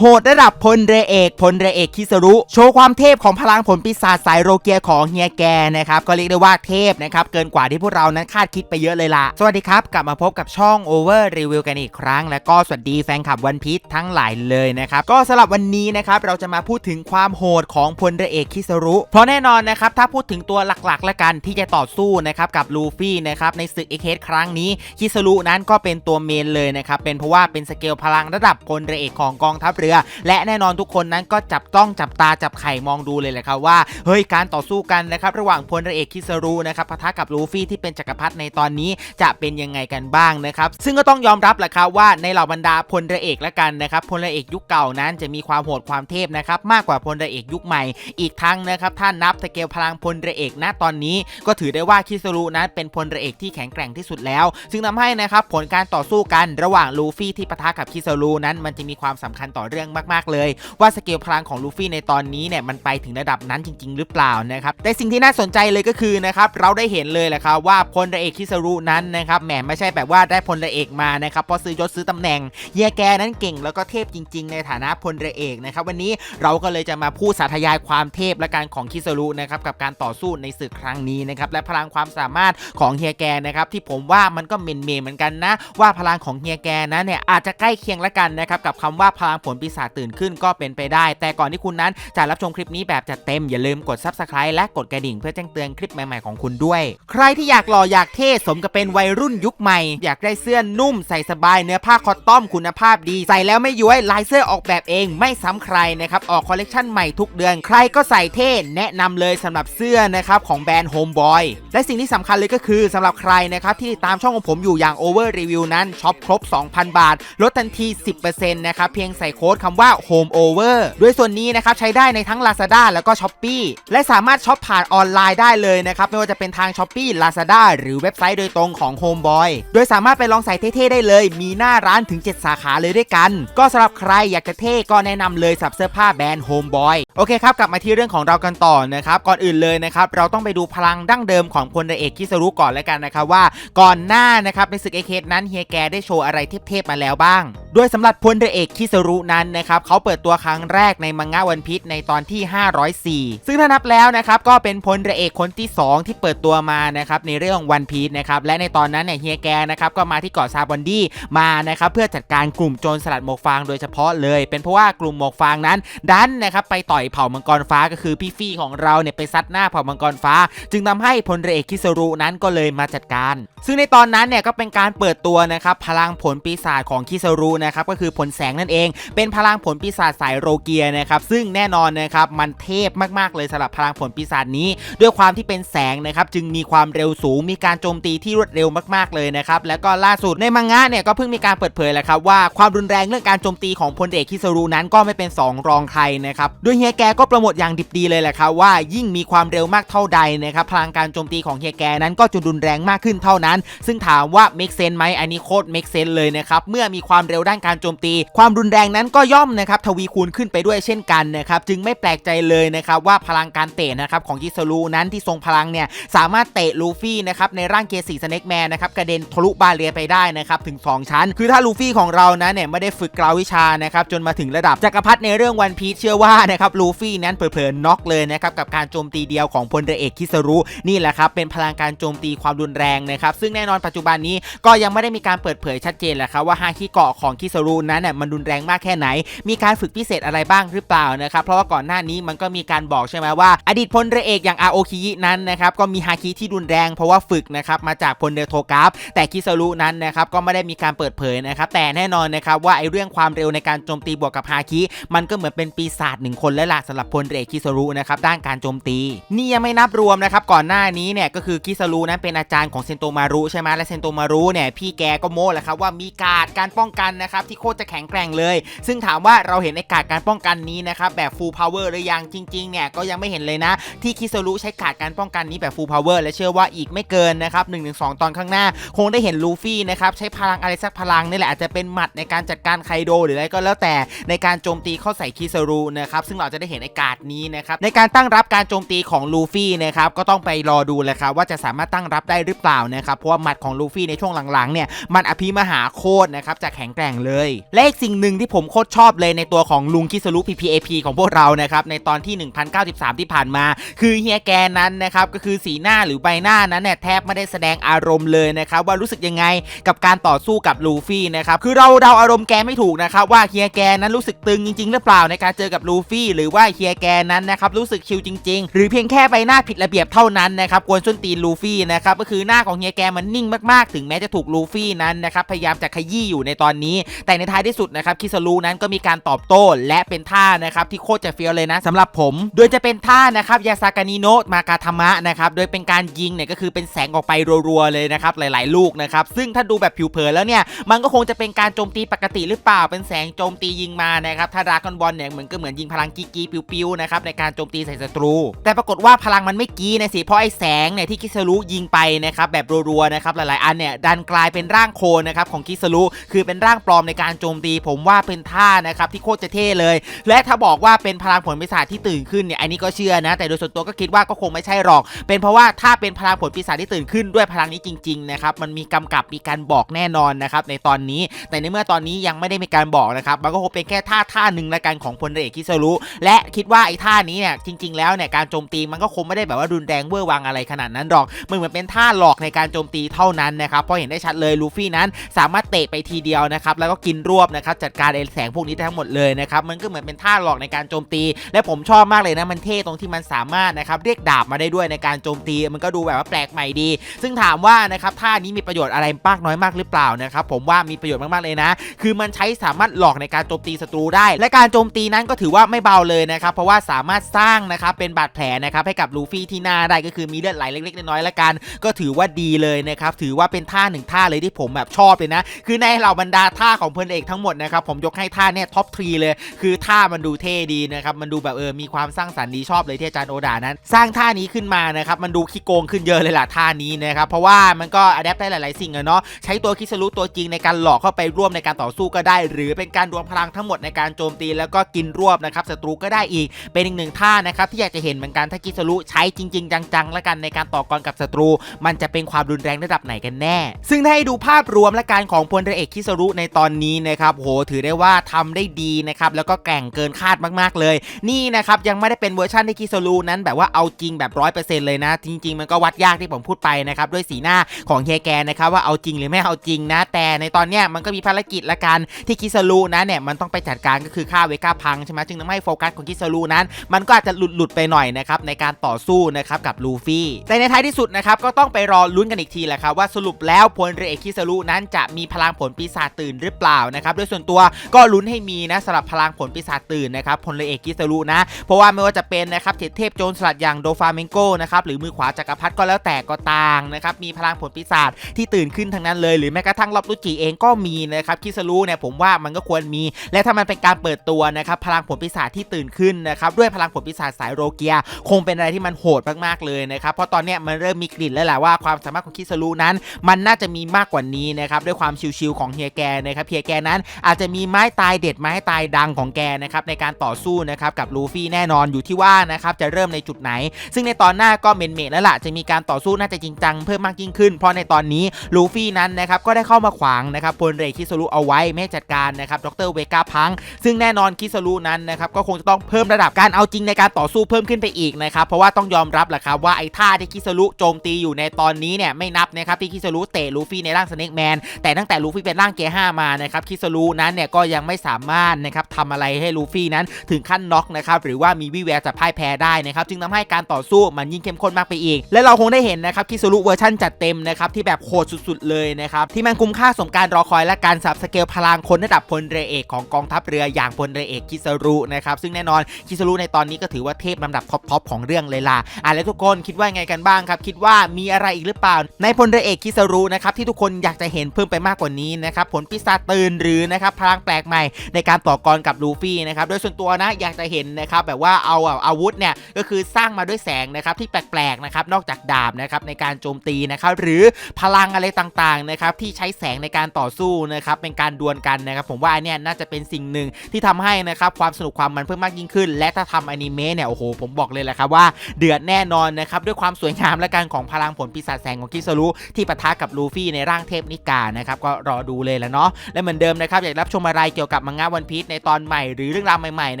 โหดระดับพลเรเอกพลเรเอกคิสรุ โชว์ความเทพของพลังผลปีศาจสายโรเกียของเฮียแกนะครับ ก็เรียกได้ว่าเทพนะครับ เกินกว่าที่พวกเรานั้นคาดคิดไปเยอะเลยล่ะ สวัสดีครับ กลับมาพบกับช่อง Over Review กันอีกครั้ง และก็สวัสดีแฟนคลับวันพี e ทั้งหลายเลยนะครับ ก็สำหรับวันนี้นะครับ เราจะมาพูดถึงความโหดของพลเรเอกคิสรุ เพราะแน่นอนนะครับถ้าพูดถึงตัวหลักๆ และกันที่จะต่อสู้นะครับกับลูฟี่นะครับในศึกเอเคสครั้งนี้คิสรุนั้นก็เป็นตัวเมนเลยนะครับเป็นเพราะว่าเป็นสเกลพลังระดับพลเรเอกของกองทัพรือ และแน่นอนทุกคนนั้นก็จับต้องจับตาจับไข่มองดูเลยแหละครับว่าเฮ้ยการต่อสู้กันนะครับระหว่างพลเรือเอกคิสรุนะครับปะทะกับลูฟี่ที่เป็นจักรพรรดิในตอนนี้จะเป็นยังไงกันบ้างนะครับซึ่งก็ต้องยอมรับแหละครับว่าในเหล่าบรรดาพลเรือเอกละกันนะครับพลเรือเอกยุคเก่านั้นจะมีความโหดความเทพนะครับมากกว่าพลเรือเอกยุคใหม่ อีกทั้งนะครับถ้านับสเกลพลังพลเรือเอกณตอนนี้ ก็ถือได้ว่าคิสรุนั้นเป็นพลเรือเอกที่แข็งแกร่งที่สุดแล้ว ซึ่งทำให้นะครับผลการต่อสู้กันระหว่างลูฟี่ที่ปะทะกับคิสรุนั้นมันจะมีความสำคัญต่อเรื่องมากๆเลย ว่าสเกลพลังของลูฟี่ในตอนนี้เนี่ยมันไปถึงระดับนั้นจริง ๆ หรือเปล่านะครับแต่สิ่งที่น่าสนใจเลยก็คือนะครับเราได้เห็นเลยแหละครับว่าพลเรือเอกคิสรุนั้นนะครับแหมไม่ใช่แบบว่าได้พลเรือเอกมานะครับเพราะซื้อยศซื้อตำแหน่งเฮียแกนั้นเก่งแล้วก็เทพจริง ๆ ในฐานะพลเรือเอกนะครับวันนี้เราก็เลยจะมาพูดสาธยายความเทพและการของคิสรุนะครับกับการต่อสู้ในศึกครั้งนี้นะครับและพลังความสามารถของเฮียแกนะครับที่ผมว่ามันก็เมนเมเหมือนกันนะ ว่าพลังของเฮียแกนั้นเนี่ยอาจจะใกล้เคียงละกันนะครับกับคำว่าพลังผลปีศาจตื่นขึ้นก็เป็นไปได้ แต่ก่อนที่คุณนั้นจะรับชมคลิปนี้แบบจัดเต็มอย่าลืมกด subscribe และกดกระดิ่งเพื่อแจ้งเตือนคลิปใหม่ๆของคุณด้วย ใครที่อยากหล่ออยากเท่สมกับเป็นวัยรุ่นยุคใหม่ อยากได้เสื้อนุ่มใส่สบายเนื้อผ้าคอตตอมคุณภาพดี ใส่แล้วไม่ย้วยลายเสื้อออกแบบเองไม่ซ้ำใครนะครับออกคอลเลกชันใหม่ทุกเดือนใครก็ใส่เท่แนะนำเลยสำหรับเสื้อนะครับของแบรนด์ Homeboy และสิ่งที่สำคัญเลยก็คือสำหรับใครนะครับที่ติดตามช่องของผมอยู่อย่าง Over Review นั้นช็อปครบ 2,000 บาทลดทันที 10%นะครับเพียงใส่โค้ดคำว่า Home Over ด้วยส่วนนี้นะครับใช้ได้ในทั้ง Lazada แล้วก็ Shopee และสามารถช็อปผ่านออนไลน์ได้เลยนะครับ ไม่ว่าจะเป็นทาง Shopee Lazada หรือเว็บไซต์โดยตรงของ Homeboy โดยสามารถไปลองใส่เท่ๆได้เลย มีหน้าร้านถึง 7 สาขาเลยด้วยกัน ก็สำหรับใครอยากจะเท่ก็แนะนำเลยสับเสื้อผ้าแบรนด์ Homeboy โอเคครับกลับมาที่เรื่องของเรากันต่อนะครับก่อนอื่นเลยนะครับเราต้องไปดูพลังดั้งเดิมของพลเรือกคิสรุก่อนแล้วกันนะครับว่าก่อนหน้านะครับในศึกเอเคสนั้นเฮียแกได้โชว์อะไรเทพๆมาแล้วบ้าง โดยสำหรับพลเรือเอกคิสรุนั้นนะครับเขาเปิดตัวครั้งแรกในมังงะวันพีชในตอนที่ 504 ซึ่งถ้านับแล้วนะครับก็เป็นพลเรือเอกคนที่ 2 ที่เปิดตัวมานะครับในเรื่องวันพีชนะครับและในตอนนั้นเนี่ยเฮียแกนะครับก็มาที่เกาะซาบอนดี้มานะครับเพื่อจัดการกลุ่มโจรสลัดหมวกฟางโดยเฉพาะเลย เป็นเพราะว่ากลุ่มหมวกฟางนั้น ดันนะครับไปต่อยเผ่ามังกรฟ้าก็คือพี่ฟี่ของเราเนี่ยไปซัดหน้าเผ่ามังกรฟ้า จึงทำให้พลเรือเอกคิสรุนั้นก็เลยมาจัดการ ซึ่งในตอนนั้นเนี่ยก็เป็นการเปิดตัวนะครับพลังผลปีศาจของคิสรุนะครับก็คือผลแสงนั่นเอง เป็นพลังผลปีศาจสายโรเกียนะครับซึ่งแน่นอนนะครับมันเทพมากๆเลยสำหรับพลังผลปีศาจนี้ ด้วยความที่เป็นแสงนะครับจึงมีความเร็วสูงมีการโจมตีที่รวดเร็วมากๆเลยนะครับแล้วก็ล่าสุดในมังงะเนี่ยก็เพิ่งมีการเปิดเผยแหละครับว่าความรุนแรงเรื่องการโจมตีของพลเอกคิสรุนั้นก็ไม่เป็นสองรองใครนะครับโดยเฮียแกก็โปรโมทอย่างดิบดีเลยแหละครับว่ายิ่งมีความเร็วมากเท่าใดนะครับพลังการโจมตีของเฮียแกนั้นก็จะรุนแรงมากขึ้นเท่านั้น ซึ่งถามว่า make sense ไหมอันนี้โคตร make sense เลยนะครับเมื่อมีความเร็วด้านการโจมตี ความรุนแรงนั้นก็ย่อมนะครับทวีคูณขึ้นไปด้วยเช่นกันนะครับจึงไม่แปลกใจเลยนะครับว่าพลังการเตะนะครับของคิสรุนั้นที่ทรงพลังเนี่ยสามารถเตะลูฟี่นะครับในร่างเกสีสเน็กแมนนะครับกระเด็นทะลุบาเรียไปได้นะครับถึง 2 ชั้น คือถ้าลูฟี่ของเรานั้นเนี่ยไม่ได้ฝึกกล่าววิชานะครับจนมาถึงระดับจักรพรรดิในเรื่องวันพีชเชื่อว่านะครับลูฟี่นั้นเผลอๆน็อกเลยนะครับกับการโจมตีเดียวของพลเรือเอกคิสรุนี่แหละครับเป็นพลังการโจมตีความรุนแรงนะครับซึ่งแน่นอนปัจจุบันนี้ก็ยังไม่ได้มีการเปิดเผยชัดเจนแหละครับว่าฮาคิเกาะของคิสรุนั้นเนี่ยมันรุนแรงมากแค่ไหนมีการฝึกพิเศษอะไรบ้างหรือเปล่านะครับเพราะว่าก่อนหน้านี้มันก็มีการบอกใช่ไหมว่า อดีตพลเรือเอกอย่างอาโอคินั้นนะครับก็มีฮาคิที่รุนแรงเพราะว่าฝึกนะครับมาจากพลเรือโทกราฟแต่คิสรุนั้นนะครับก็ไม่ได้มีการเปิดเผยนะครับแต่แน่นอนนะครับว่าไอ้เรื่องความเร็วในการโจมตีบวกกับฮาคิมันก็เหมือนเป็นปีศาจหนึ่งคนและล่ะสำหรับพลเรือเอกคิสรุนะครับด้านการโจมตี นี่ยังไม่นับรวมนะครับก่อนหน้านี้เนี่ยก็คือคิสรุนั้นเป็นอาจารย์ของเซนโตมารุใช่ไหมและเซนโตมารุเนี่ยพี่แกก็โม้แหละครับว่ามีการการป้องกันนะครับที่โคตรจะแข็งแกร่งเลย ซึ่ึ่งถามว่าเราเห็นในกาดการป้องกันนี้นะครับแบบ full power หรือยังจริงๆเนี่ยก็ยังไม่เห็นเลยนะ ที่คิสรุใช้กาดการป้องกันนี้แบบ full power และเชื่อว่าอีกไม่เกินนะครับ1-2ตอนข้างหน้า คงได้เห็นลูฟี่นะครับใช้พลังอะไรสักพลังนี่แหละอาจจะเป็นหมัดในการจัดการไคโดหรืออะไรก็แล้วแต่ในการโจมตีเข้าใส่คิสรุนะครับซึ่งเราจะได้เห็นไอ้กาดนี้นะครับในการตั้งรับการโจมตีของลูฟี่นะครับก็ต้องไปรอดูเลยครับว่าจะสามารถตั้งรับได้หรือเปล่านะครับเพราะว่าหมัดของลูฟี่ในช่วงหลังๆเนี่ยมันอภิมหาโคตรนะครับจะแข็งแกร่งเลย และอีกสิ่งหนึ่งที่ผมโคตรชอบเลยในตัวของลุงคิสรุ PPAP ของพวกเรานะครับในตอนที่ 1093 ที่ผ่านมา คือเฮียแกนั้นนะครับก็คือสีหน้าหรือใบหน้านั้นเนี่ยแทบไม่ได้แสดงอารมณ์เลยนะครับว่ารู้สึกยังไงกับการต่อสู้กับลูฟี่นะครับคือเราเดาอารมณ์แกไม่ถูกนะครับว่าเฮียแกนั้นรู้สึกตึงจริง ๆ หรือเปล่าในการเจอกับลูฟี่ หรือว่าเฮียแกนั้นนะครับรู้สึกชิลจริง ๆ หรือเพียงแค่ใบหน้าผิดระเบียบเท่านั้นนะครับกวนส้นตีนลูฟี่นะครับก็คือหน้าของเฮียแกมันนิ่งมากๆ ถึงแม้จะถูกลูฟี่นั้นนะครับพยายามจะขยี้อยู่ในตอนนี้ แต่ในท้ายที่สุดนะครับคิสรูนั้นก็มีการตอบโต้และเป็นท่านะครับที่โคตรจะเฟี้ยวเลยนะสำหรับผม โดยจะเป็นท่านะครับยาซากานิโนะมากาธามะนะครับโดยเป็นการยิงเนี่ยก็คือเป็นแสงออกไปรัวๆเลยนะครับหลายๆ ลูกนะครับซึ่งถ้าดูแบบผิวเผินแล้วเนี่ยมันก็คงจะเป็นการโจมตีปกติหรือเปล่าเป็นแสงโจมตียิงมานะครับถ้าดรากอนบอลเนี่ยเหมือนก็เหมือนยิงพลังกีกีปิวๆนะครับในการโจมตีใส่ศัตรู แต่ปรากฏว่าพลังมันไม่กีนะสิเพราะไอ้แสงเนี่ยที่คิสรุยิงไปนะครับแบบรัวๆนะครับหลายๆอันเนี่ยดันกลายเป็นร่างโคลนนะครับของคิสรุคือเป็นร่างปลอมในการโจมตี ผมว่าเป็นท่านะครับที่โคตรจะเท่เลย และถ้าบอกว่าเป็นพลังผลปีศาจที่ตื่นขึ้นเนี่ยอันนี้ก็เชื่อนะ แต่โดยส่วนตัวก็คิดว่าก็คงไม่ใช่หรอก เป็นเพราะว่าถ้าเป็นพลังผลปีศาจที่ตื่นขึ้นด้วยพลังนี้จริงๆนะครับมันมีกำกับมีการบอกแน่นอนนะครับในตอนนี้ แต่ในเมื่อตอนนี้ยังไม่ได้มีการบอกนะครับมันก็คงเป็นแค่ท่าท่าหนึ่งละกันของพลเรือเอกคิสรุและคิดว่าไอ้ท่านี้เนี่ยจริง ๆ แล้วเนี่ยการโจมตีมันก็คงไม่ได้แบบว่ารุนแรงเวอร์วังอะไรขนาดนั้นหรอกมันเหมือนเป็นท่าหลอกในการโจมตีเท่านั้นนะครับเพราะเห็นได้ชัดเลยลูฟี่นั้นสามารถเตะไปทีเดียวนะครับแล้วก็กินรวบนะครับจัดการไอ้แสงพวกนี้ได้ทั้งหมดเลยนะครับมันก็เหมือนเป็นท่าหลอกในการโจมตี และผมชอบมากเลยนะมันเท่ตรงที่มันสามารถนะครับเรียกดาบมาได้ด้วยในการโจมตี มันก็ดูแบบว่าแปลกใหม่ดี ซึ่งถามว่านะครับท่านี้มีประโยชน์อะไรมากน้อยมากหรือเปล่านะครับผมว่ามีประโยชน์มากๆเลยนะ คือมันใช้สามารถหลอกในการโจมตีศัตรูได้ และการโจมตีนั้นก็ถือว่าไม่เบาเลยนะครับเพราะว่าสามารถสร้างนะครับเป็นบาดแผลนะครับให้กับลูฟี่ที่หน้าได้ก็คือมีเลือดไหลเล็กๆน้อยๆละกัน ก็ถือว่าดีเลยนะครับถือว่าเป็นท่าหนึ่งท่าเลยที่ผมแบบชอบเลยนะ คือในเหล่าบรรดาท่าของพลเอกทั้งหมดนะครับผมยกให้ท่าาเนี่ยท็อปทรีเลย คือท่ามันดูเท่ดีนะครับมันดูแบบเออมีความสร้างสรรค์ดีชอบเลยที่อาจารย์โอดานั้น สร้างท่านี้ขึ้นมานะครับมันดูขี้โกงขึ้นเยอะเลยล่ะท่านี้นะครับเพราะว่ามันก็อัดแอปได้หลายๆสิ่งอะเนาะใช้ตัวคิสรุตัวจริงในการหลอกเข้าไปร่วมในการต่อสู้ก็ได้ หรือเป็นการรวมพลังทั้งหมดในการโจมตี แล้วก็กินรวบนะครับศัตรูก็ได้อีก เป็นอีกหนึ่งท่านะครับที่อยากจะเห็นเหมือนกันถ้าคิสรุใช้จริง ๆ จังๆ แล้วกันในการต่อกรกับศัตรู มันจะเป็นความรุนแรงระดับไหนกันแน่ ซึ่งถ้าให้ดูภาพรวมและการของพลเรือเอกคิสรุในตอนนี้นะครับโหถือได้ว่าททำได้ดีนะครับแล้วก็แกร่งเกินคาดมากๆเลย นี่นะครับยังไม่ได้เป็นเวอร์ชันที่คิสรุนั้นแบบว่าเอาจริงแบบร้อยเปอร์เซ็นต์เลยนะ จริง ๆ มันก็วัดยากที่ผมพูดไปนะครับด้วยสีหน้าของเฮียแกนะครับว่าเอาจริงหรือไม่เอาจริงนะ แต่ในตอนเนี้ยมันก็มีภารกิจละกันที่คิสรุนะเนี่ยมันต้องไปจัดการก็คือฆ่าเวก้าพังใช่ไหมจึงทำให้โฟกัสของคิสรุนั้น มันก็อาจจะหลุดหลุดไปหน่อยนะครับในการต่อสู้นะครับกับลูฟี่แต่ในท้ายที่สุดนะครับก็ต้องไปรอลุ้นกันอีกทีแหละครับว่าสรุปแล้วพลเรือเอกคิสรุนั้นจะมีพลังผลปีศาจตื่นหรือเปล่านะครับโดยส่วนตัวก็ลุ้นให้มีนะสำหรับพลังผลปีศาจตื่นนะครับพลเอเอกคิสรุนะ เพราะว่าไม่ว่าจะเป็นนะครับเทพโจรสลัดอย่างโดฟาเมงโกนะครับหรือมือขวาจักรพรรดิก็แล้วแต่ก็ต่างนะครับมีพลังผลปีศาจที่ตื่นขึ้นทั้งนั้นเลยหรือแม้กระทั่งรอบลุจิเองก็มีนะครับคิสรุเนี่ยผมว่ามันก็ควรมี และถ้ามันเป็นการเปิดตัวนะครับพลังผลปีศาจที่ตื่นขึ้นนะครับด้วยพลังผลปีศาจสายโรเกีย คงเป็นอะไรที่มันโหดมากๆเลยนะครับเพราะตอนเนี้ยมันเริ่มมีกลิ่นแล้วแหละว่าความสามารถของคิสรุนั้น มันน่าจะมีมากกว่านี้นะครับด้วยความชิวๆของเฮียแกนะครับเฮียแกนั้นอาจจะมีไม้ตายเด็ดไม้ตายดังของแกนะครับในการต่อสู้นะครับกับลูฟี่แน่นอนอยู่ที่ว่านะครับจะเริ่มในจุดไหน ซึ่งในตอนหน้าก็เมนเมดแล้วล่ะจะมีการต่อสู้น่าจะจริงจังเพิ่มมากยิ่งขึ้น เพราะในตอนนี้ลูฟี่นั้นนะครับก็ได้เข้ามาขวางนะครับพลเรคิสรุเอาไว้ไม่จัดการนะครับดรเวก้าพัง ซึ่งแน่นอนคิสรุนั้นนะครับก็คงจะต้องเพิ่มระดับการเอาจริงในการต่อสู้เพิ่มขึ้นไปอีกนะครับเพราะว่าต้องยอมรับแหละครับว่าไอ้ท่าที่คิสรุโจมตีอยู่ในตอนนี้เนี่ยไม่นับนะครับที่คิสรุเตะลูฟี่ในร่างสเน็กแมนแต่ตั้งแต่ลูฟี่เป็นร่างเกียร์ห้ามานะครับคิสรุนั้นเนี่ยก็ยังไม่สามารถนะครับทำอะไรให้ลูฟี่นั้นถึงขั้นน็อกนะครับหรือว่ามีวิแววจะพ่ายแพ้ได้นะครับจึงทำให้การต่อสู้มันยิ่งเข้มข้นมากไปอีก และเราคงได้เห็นนะครับคิสรุเวอร์ชันจัดเต็มนะครับที่แบบโหดสุดๆเลยนะครับที่มันคุ้มค่าสมการรอคอยและการสับสเกลพลังคนระดับพลเรือเอกของกองทัพเรืออย่างพลเรือเอกคิสรุนะครับซึ่งแน่นอนคิสรุในตอนนี้ก็ถือว่าเทพลำดับท็อปๆของเรื่องเลยล่ะอะแล้วทุกคนคิดว่าไงกันบ้างครับคิดว่ามีอะไรอีกหรือเปล่า ในพลเรือเอกคิสรุนะครับที่ทุกคนอยากจะเห็นเพิ่มไปมากกว่านี้นะครับผลปีศาจตื่นหรือนะครับพลังแปลกใหม่ในการต่อกรกับลูฟี่นะครับโดยส่วนตัวนะอยากจะเห็นนะครับแบบว่าเอาอาวุธเนี่ยก็คือสร้างมาด้วยแสงนะครับที่แปลกๆนะครับนอกจากดาบนะครับในการโจมตีนะครับหรือพลังอะไรต่างๆนะครับที่ใช้แสงในการต่อสู้นะครับเป็นการดวลกันนะครับผมว่าอันเนี่ยน่าจะเป็นสิ่งหนึ่งที่ทำให้นะครับความสนุกความมันเพิ่มมากยิ่งขึ้น และถ้าทำอนิเมะเนี่ยโอ้โหผมบอกเลยแหละครับว่าเดือดแน่นอนนะครับด้วยความสวยงามและการของพลังผลปีศาจแสงของคิสรุที่ปะทะกับลูฟี่ในร่างเทพนิกานะครับก็รอดูเลยแหละเนาะและเหมือนเดิมนะครับอยากรับชมอะไรเกี่ยวกับกับมังงะวันพีชในตอนใหม่หรือเรื่องราวใหม่ๆ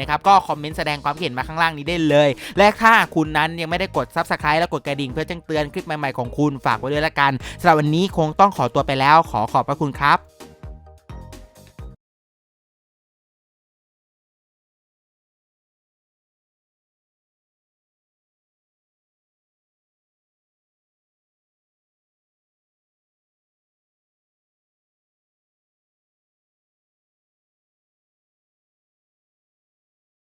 นะครับก็คอมเมนต์แสดงความเห็นมาข้างล่างนี้ได้เลย และถ้าคุณนั้นยังไม่ได้กด s u b สไครต์และกดกระดิ่งเพื่อแจ้งเตือนคลิปใหม่ๆของคุณฝากไว้ด้วยละกันสำหรับวันนี้คงต้องขอตัวไปแล้ว ขอขอบพระคุณครับ